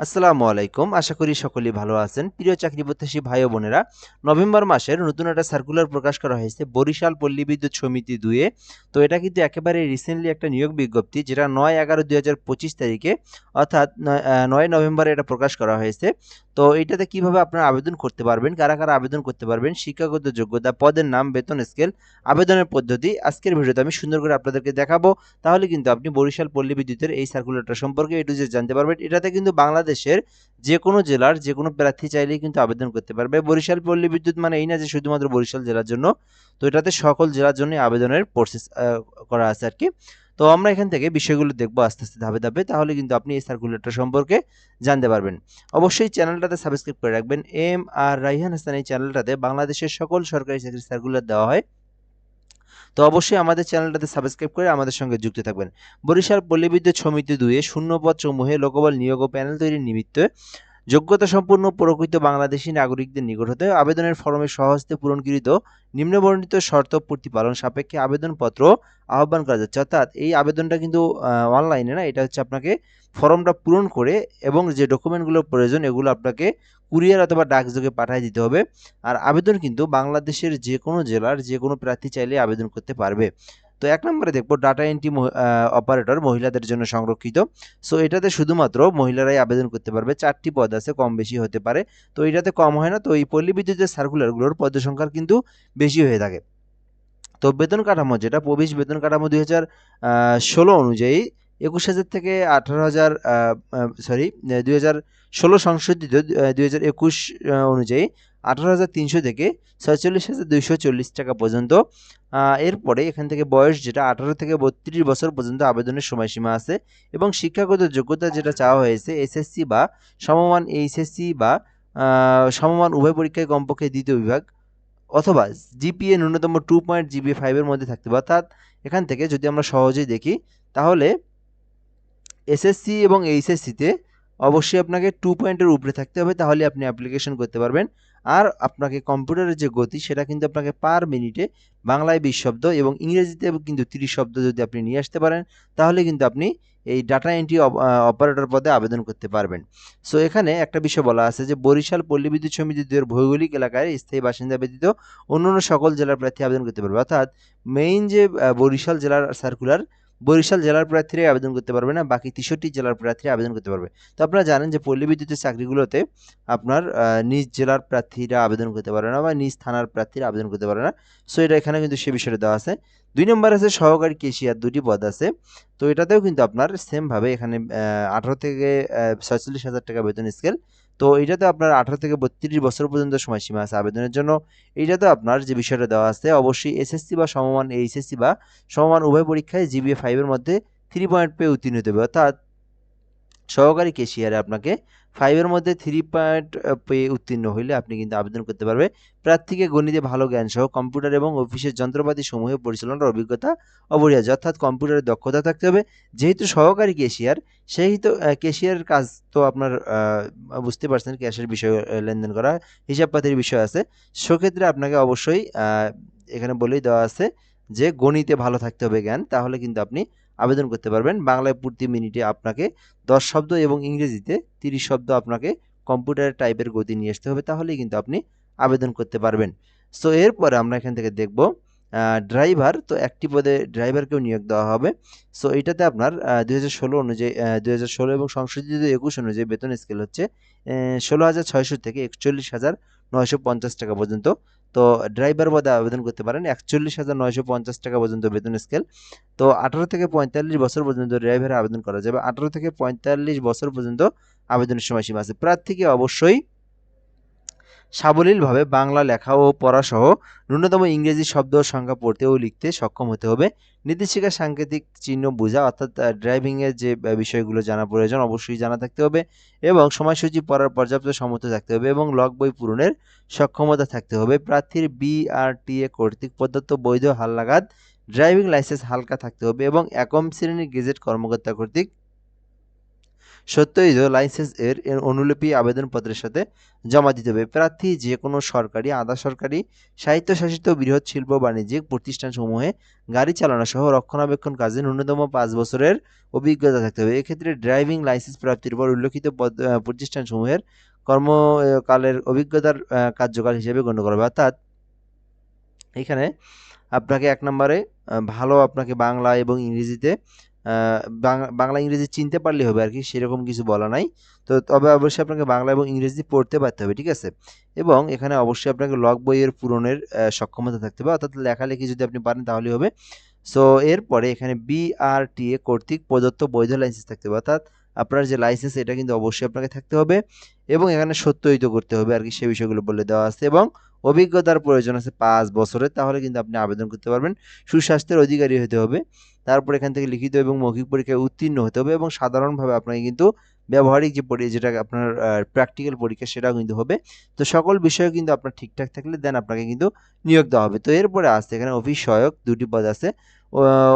আসসালামু আলাইকুম। আশা করি সকলেই ভালো আছেন। প্রিয় চাকরি প্রত্যাশী ভাই বোনেরা, নভেম্বর মাসের নতুন একটা সার্কুলার প্রকাশ করা হয়েছে, বরিশাল পল্লী বিদ্যুৎ সমিতি দুয়ে। তো এটা কিন্তু একেবারে রিসেন্টলি একটা নিয়োগ বিজ্ঞপ্তি, যেটা নয় এগারো দুই হাজার পঁচিশ তারিখে, অর্থাৎ নয় নভেম্বরে এটা প্রকাশ করা হয়েছে। তো এইটাতে কীভাবে আপনারা আবেদন করতে পারবেন, কারা কারা আবেদন করতে পারবেন, শিক্ষাগত যোগ্যতা, পদের নাম, বেতন স্কেল আবেদনের পদ্ধতি, আজকের ভিডিওতে আমি সুন্দর করে আপনাদেরকে দেখাবো। তাহলে কিন্তু আপনি বরিশাল পল্লী বিদ্যুতের এই সার্কুলারটা সম্পর্কে এটু যে জানতে পারবেন। এটাতে কিন্তু বাংলাদেশের যে কোনো জেলার যে কোনো প্রার্থী চাইলেই কিন্তু আবেদন করতে পারবে। বরিশাল পল্লী বিদ্যুৎ মানে এই না যে শুধুমাত্র বরিশাল জেলার জন্য, তো এটাতে সকল জেলার জন্য আবেদনের প্রসেস করা আছে আর কি। তো আমরা এখান থেকে বিষয়গুলো দেখব আস্তে আস্তে, ধাপে ধাপে, তাহলে কিন্তু আপনি এই সার্কুলারটা সম্পর্কে জানতে পারবেন। অবশ্যই চ্যানেলটাতে সাবস্ক্রাইব করে রাখবেন। এম আর রাইহান হাসান এই চ্যানেলটাতে বাংলাদেশের সকল সরকারি চাকরির সার্কুলার দেওয়া হয়। তো অবশ্যই আমাদের চ্যানেলটাতে সাবস্ক্রাইব করে আমাদের সঙ্গে যুক্ত থাকবেন। বরিশাল পল্লীবিদ্যুৎ সমিতি দুয়ে শূন্যপদ সমূহে লোকবল নিয়োগ ও প্যানেল তৈরির নিমিত্ত যোগ্যতা সম্পন্ন প্রকৃত বাংলাদেশী নাগরিকদের নিকট হতে আবেদনের ফর্মে সহজতে পূরণকৃত নিম্নবর্ণিত শর্ত প্রতিপালন সাপেক্ষে আবেদনপত্র আহ্বান করা যাচ্ছে। অর্থাৎ এই আবেদনটা কিন্তু অনলাইনে না, এটা হচ্ছে আপনাকে ফর্মটা পূরণ করে এবং যে ডকুমেন্টগুলো প্রয়োজন, এগুলো আপনাকে কুরিয়ার অথবা ডাকযোগে পাঠিয়ে দিতে হবে। আর আবেদন কিন্তু বাংলাদেশের যে কোনো জেলার যে কোনো প্রার্থী চাইলে আবেদন করতে পারবে। তো এক নম্বরে দেখব ডাটা এন্ট্রি অপারেটর মহিলাদের জন্য সংরক্ষিত। সো এটাতে শুধুমাত্র মহিলারাই আবেদন করতে পারবে। চারটি পদ আছে, কম বেশি হতে পারে। তো, এটাতে কম হয় না। তো, এই পল্লী বিদ্যুতের সার্কুলারগুলোর পদ সংখ্যা কিন্তু বেশি হয়ে থাকে। তো, বেতন কাঠামো, যেটা প্রবেশ বেতন কাঠামো দুই হাজার ষোলো অনুযায়ী একুশ হাজার থেকে আঠারো হাজার সরি দুই হাজার ষোলো সংশোধিত দুই হাজার একুশ অনুযায়ী আঠারো হাজার তিনশো থেকে ছয়চল্লিশ হাজার দুইশো চল্লিশ টাকা পর্যন্ত। এরপরে এখান থেকে বয়স যেটা আঠারো থেকে বত্রিশ বছর পর্যন্ত আবেদনের সময়সীমা আছে এবং শিক্ষাগত যোগ্যতা যেটা চাওয়া হয়েছে এসএসসি বা সমমান এইচএসসি বা সমমান উভয় পরীক্ষায় কমপক্ষে দ্বিতীয় বিভাগ অথবা জিপিএ ন্যূনতম টু পয়েন্ট জিবি ফাইভের মধ্যে থাকতে অর্থাৎ এখান থেকে যদি আমরা সহজেই দেখি, তাহলে এসএসসি এবং এইচএসসিতে অবশ্যই আপনাকে টু পয়েন্টের উপরে থাকতে হবে, তাহলে আপনি অ্যাপ্লিকেশন করতে পারবেন। আর আপনাকে কম্পিউটারের যে গতি, সেটা কিন্তু আপনাকে পার মিনিটে বাংলায় বিশ শব্দ এবং ইংরেজিতে কিন্তু তিরিশ শব্দ যদি আপনি নিয়ে আসতে পারেন, তাহলে কিন্তু আপনি এই ডাটা এন্ট্রি অপারেটর পদে আবেদন করতে পারবেন। সো এখানে একটা বিষয় বলা আছে যে, বরিশাল পল্লী বিদ্যুৎ সমিতি দুয়ের ভৌগোলিক এলাকায় স্থায়ী বাসিন্দা ব্যতীত অন্যান্য সকল জেলার প্রার্থী আবেদন করতে পারবে। অর্থাৎ মেইন যে বরিশাল জেলার সার্কুলার বরিশাল জেলার প্রার্থীরাই আবেদন করতে পারবে না, বাকি তেষট্টি জেলার প্রার্থীরা আবেদন করতে পারবে। তো আপনারা জানেন যে পল্লী বিদ্যুতের চাকরিগুলোতে আপনার নিজ জেলার প্রার্থীরা আবেদন করতে পারে না বা নিজ থানার প্রার্থীরা আবেদন করতে পারে না। সো এটা এখানে কিন্তু সে বিষয়টা দেওয়া আছে। দুই নম্বর আছে সহকারী কেশিয়ার দুটি পদ আছে। তো এটাতেও কিন্তু আপনার সেমভাবে এখানে আঠারো থেকে ছয়চল্লিশ হাজার টাকা বেতন স্কেল তো এটাতে আপনার আঠারো থেকে বত্রিশ বছর পর্যন্ত সময়সীমা আছে আবেদনের জন্য। এইটাতে আপনার যে বিষয়টা দেওয়া আছে, অবশ্যই এসএসসি বা সমমান এইচএসসি বা সমমান উভয় পরীক্ষায় জিবিএ ফাইভের মধ্যে থ্রি পয়েন্ট পেয়ে উত্তীর্ণ হতে হবে। অর্থাৎ সহকারী কেশিয়ারে আপনাকে ফাইভের মধ্যে থ্রি পয়েন্ট পেয়ে উত্তীর্ণ হইলে আপনি কিন্তু আবেদন করতে পারবে। প্রার্থীকে গণিতে ভালো জ্ঞান সহ কম্পিউটার এবং অফিসের যন্ত্রপাতি সমূহে পরিচালনার অভিজ্ঞতা অপরিহার্য অর্থাৎ কম্পিউটারের দক্ষতা থাকতে হবে। যেহেতু সহকারী কেশিয়ার সেহেতু কেশিয়ারের কাজ তো আপনার বুঝতে পারছেন ক্যাশের বিষয় লেনদেন করা, হিসাবপাতির বিষয় আছে। সেক্ষেত্রে আপনাকে অবশ্যই এখানে বলেই দেওয়া আছে যে গণিতে ভালো থাকতে হবে জ্ঞান, তাহলে কিন্তু আপনি আবেদন করতে পারবেন। বাংলায় প্রতি মিনিটে আপনাকে দশ শব্দ এবং ইংরেজিতে তিরিশ শব্দ আপনাকে কম্পিউটারের টাইপের গতি নিয়ে আসতে হবে। তাহলেই কিন্তু আপনি আবেদন করতে পারবেন। সো এরপরে আমরা এখান থেকে দেখব ড্রাইভার তো একটি পদে ড্রাইভারকেও নিয়োগ দেওয়া হবে। সো এটাতে আপনার দুই হাজার ষোলো অনুযায়ী দুই হাজার ষোলো এবং সংশোধিত একুশ অনুযায়ী বেতন স্কেল হচ্ছে ষোলো হাজার ছয়শো থেকে একচল্লিশ হাজার নয়শো পঞ্চাশ টাকা পর্যন্ত। তো ড্রাইভার পদে আবেদন করতে পারেন। একচল্লিশ হাজার নয়শো পঞ্চাশ টাকা পর্যন্ত বেতন স্কেল তো আঠারো থেকে পঁয়তাল্লিশ বছর পর্যন্ত ড্রাইভারে আবেদন করা যাবে। আঠারো থেকে পঁয়তাল্লিশ বছর পর্যন্ত আবেদনের সময়সীমা আছে। প্রার্থীকে অবশ্যই সাবলীলভাবে বাংলা লেখা ও পড়া সহ ন্যূনতম ইংরেজি শব্দ সংখ্যা পড়তে ও লিখতে সক্ষম হতে হবে। নির্দেশিকা, সাংকেতিক চিহ্ন বোঝা অর্থাৎ ড্রাইভিংয়ের যে বিষয়গুলো জানা প্রয়োজন অবশ্যই জানা থাকতে হবে এবং সময়সূচি পড়ার পর্যাপ্ত সমর্থ থাকতে হবে এবং লগ বই পূরণের সক্ষমতা থাকতে হবে। প্রার্থীর বিআরটিএ কর্তৃক প্রদত্ত বৈধ হালনাগাদ ড্রাইভিং লাইসেন্স হালকা থাকতে হবে এবং একম শ্রেণির গেজেট কর্মকর্তা কর্তৃক সত্যিত লাইসেন্স এর এর অনুলিপি আবেদনপত্রের সাথে জমা দিতে হবে। প্রার্থী যে কোনো সরকারি, আধা সরকারি, স্বায়ত্তশাসিত বৃহৎ শিল্প বাণিজ্যিক প্রতিষ্ঠানসমূহে গাড়ি চালানো সহ রক্ষণাবেক্ষণ কাজে ন্যূনতম পাঁচ বছরের অভিজ্ঞতা থাকতে হবে। এক্ষেত্রে ড্রাইভিং লাইসেন্স প্রাপ্তির পর উল্লেখিত প্রতিষ্ঠানসমূহের কর্মকালের অভিজ্ঞতার কার্যকাল হিসেবে গণ্য করা হবে। অর্থাৎ এখানে আপনাকে এক নম্বরে ভালো আপনাকে বাংলা এবং ইংরেজিতে বাংলা, ইংরেজি চিনতে পারলে হবে আর কি সেরকম কিছু বলা নাই। তো তবে অবশ্যই আপনাকে বাংলা এবং ইংরেজি পড়তে পারতে হবে, ঠিক আছে? এবং এখানে অবশ্যই আপনাকে লগ বইয়ের পূরণের সক্ষমতা থাকতে হবে, অর্থাৎ লেখালেখি যদি আপনি পারেন তাহলে হবে। সো এরপরে এখানে বিআরটিএ কর্তৃক প্রদত্ত বৈধ লাইসেন্স থাকতে হবে, অর্থাৎ আপনার যে লাইসেন্স এটা কিন্তু অবশ্যই আপনাকে থাকতে হবে এবং এখানে সত্যায়িত করতে হবে আর কি সে বিষয়গুলো বলে দেওয়া আছে এবং অভিজ্ঞতার প্রয়োজন আছে পাঁচ বছরের, তাহলে কিন্তু আপনি আবেদন করতে পারবেন। সুস্বাস্থ্যের অধিকারী হতে হবে, তারপর এখান থেকে লিখিত এবং মৌখিক পরীক্ষায় উত্তীর্ণ হতে হবে এবং সাধারণভাবে আপনাকে কিন্তু ব্যবহারিক যে পরীক্ষা, যেটা আপনার প্র্যাকটিক্যাল পরীক্ষা, সেটাও কিন্তু হবে। তো সকল বিষয়ে কিন্তু আপনার ঠিকঠাক থাকলে দেন আপনাকে কিন্তু নিয়োগ দেওয়া হবে। তো এরপরে আসছে এখানে অফিস সহায়ক দুটি পদ আছে।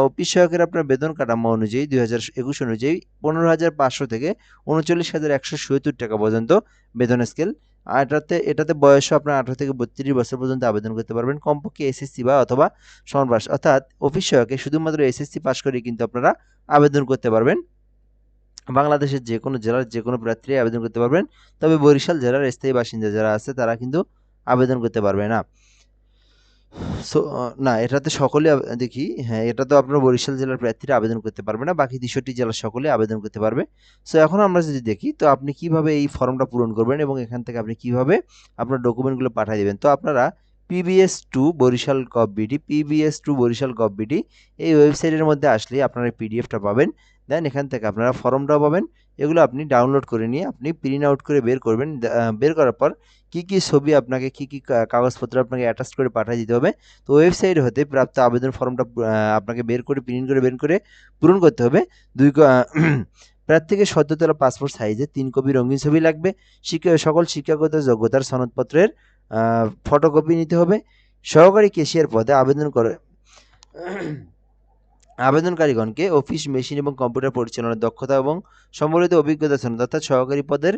অফিস সহায়কের আপনার বেতন কাঠামো অনুযায়ী দুই হাজার একুশ অনুযায়ী পনেরো হাজার পাঁচশো থেকে উনচল্লিশ হাজার একশো সত্তর টাকা পর্যন্ত বেতন স্কেল এটাতে এটাতে বয়সও আপনার আঠারো থেকে বত্রিশ বছর পর্যন্ত আবেদন করতে পারবেন। কমপক্ষে এসএসসি বা অথবা সমপাস অর্থাৎ অফিস সহায়কে শুধুমাত্র এসএসসি পাস করে কিন্তু আপনারা আবেদন করতে পারবেন। বাংলাদেশের যে কোনো জেলার যে কোনো প্রার্থী আবেদন করতে পারবেন। তবে বরিশাল জেলার স্থায়ী বাসিন্দা যারা আছে, তারা কিন্তু আবেদন করতে পারবে না। সো না, এটাতে সকলে দেখি হ্যাঁ এটা তো আপনার বরিশাল জেলার প্রার্থীরা আবেদন করতে পারবে না, বাকি তেষট্টি জেলার সকলে আবেদন করতে পারবে। সো এখন আমরা যদি দেখি, তো আপনি কীভাবে এই ফর্মটা পূরণ করবেন এবং এখান থেকে আপনি কীভাবে আপনার ডকুমেন্টগুলো পাঠিয়ে দেবেন? তো আপনারা PBS two Barishal gov BD PBS two Barishal gov BD এই ওয়েবসাইটের মধ্যে আসলে আপনারা পিডিএফটা পাবেন। দেন এখান থেকে আপনারা ফর্মটাও পাবেন। এগুলো আপনি ডাউনলোড করে নিয়ে আপনি প্রিন্ট আউট করে বের করবেন। বের করার পর কি কি ছবি আপনাকে কি কি কাগজপত্র আপনাকে অ্যাটাচ করে পাঠিয়ে দিতে হবে, তো ওয়েবসাইট হতে প্রাপ্ত আবেদন ফর্মটা আপনাকে বের করে প্রিন্ট করে বের করে পূরণ করতে হবে। দুই প্রার্থীকে সদ্য তোলা পাসপোর্ট সাইজে তিন কপি রঙিন ছবি লাগবে। শিক্ষা, সকল শিক্ষাগত যোগ্যতার সনদপত্রের ফটোকপি নিতে হবে। সহকারী কেশিয়ার পদে আবেদন করে আবেদনকারীগণকে অফিস, মেশিন এবং কম্পিউটার পরিচালনার দক্ষতা এবং সম্বলিত অভিজ্ঞতা সনদ অর্থাৎ সহকারী পদের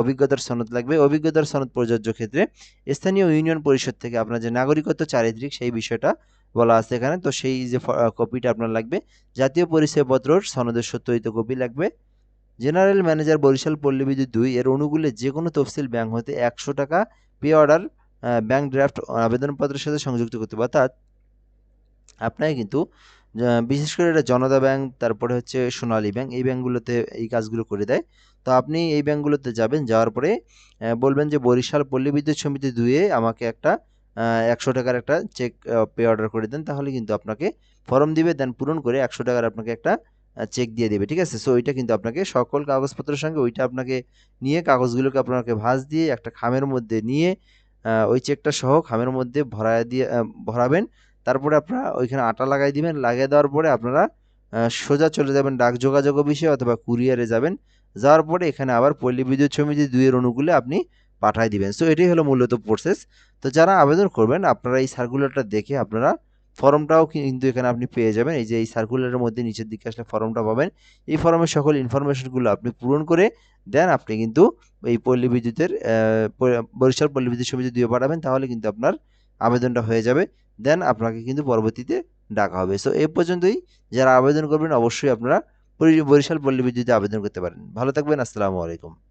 অভিজ্ঞতার সনদ লাগবে। অভিজ্ঞতার সনদ প্রযোজ্য ক্ষেত্রে স্থানীয় ইউনিয়ন পরিষদ থেকে আপনার যে নাগরিকত্ব চারিত্রিক সেই বিষয়টা বলা আছে এখানে। তো সেই যে কপিটা আপনার লাগবে। জাতীয় পরিচয়পত্রর সনদের সত্যায়িত কপি লাগবে। জেনারেল ম্যানেজার বরিশাল পল্লী বিদ্যুৎ দুই এর অনুকূলে যে কোনো তফসিল ব্যাংক হতে একশো টাকা পে অর্ডার ব্যাংক ড্রাফট আবেদনপত্রের সাথে সংযুক্ত করতে অর্থাৎ আপনাকে কিন্তু বিশেষ করে এটা জনতা ব্যাংক, তারপরে হচ্ছে সোনালী ব্যাংক, এই ব্যাংকগুলোতে এই কাজগুলো করে দেয়। তো আপনি এই ব্যাংকগুলোতে যাবেন, যাওয়ার পরে বলবেন যে বরিশাল পল্লী বিদ্যুৎ সমিতি দুয়ে আমাকে একটা একশো টাকার একটা চেক পে অর্ডার করে দেন, তাহলে কিন্তু আপনাকে ফর্ম দিবে, দেন পূরণ করে একশো টাকার আপনাকে একটা চেক দিয়ে দেবে, ঠিক আছে? সো ওইটা কিন্তু আপনাকে সকল কাগজপত্রের সঙ্গে, ওইটা আপনাকে নিয়ে কাগজগুলোকে আপনাকে ভাঁজ দিয়ে একটা খামের মধ্যে নিয়ে ওই চেকটা সহ খামের মধ্যে ভরা দিয়ে ভরাবেন। তারপরে আপনারা ওইখানে আটা লাগাই দিবেন, লাগিয়ে দেওয়ার পরে আপনারা সোজা চলে যাবেন ডাক যোগাযোগ অফিসে অথবা কুরিয়ারে যাবেন। যাওয়ার পরে এখানে আবার পল্লী বিদ্যুৎ সমিতি দুইয়ের অনুকূলে আপনি পাঠাই দিবেন। সো এটাই হলো মূলত প্রসেস তো যারা আবেদন করবেন, আপনারা এই সার্কুলারটা দেখে আপনারা ফর্মটাও কিন্তু এখানে আপনি পেয়ে যাবেন। এই যে এই সার্কুলারের মধ্যে নিচের দিকে আসলে ফর্মটা পাবেন। এই ফর্মের সকল ইনফরমেশনগুলো আপনি পূরণ করে দেন, আপনি কিন্তু এই পল্লী বিদ্যুতের বরিশাল পল্লী বিদ্যুৎ সমিতি দিয়ে পাঠাবেন, তাহলে কিন্তু আপনার আবেদনটা হয়ে যাবে দেন আপনাকে কিন্তু পরবর্তীতে ডাকা হবে। সো এই পর্যন্তই। যারা আবেদন করবেন, অবশ্যই আপনারা বরিশাল পল্লী বিদ্যুতে আবেদন করতে পারেন। ভালো থাকবেন, আসসালামু আলাইকুম।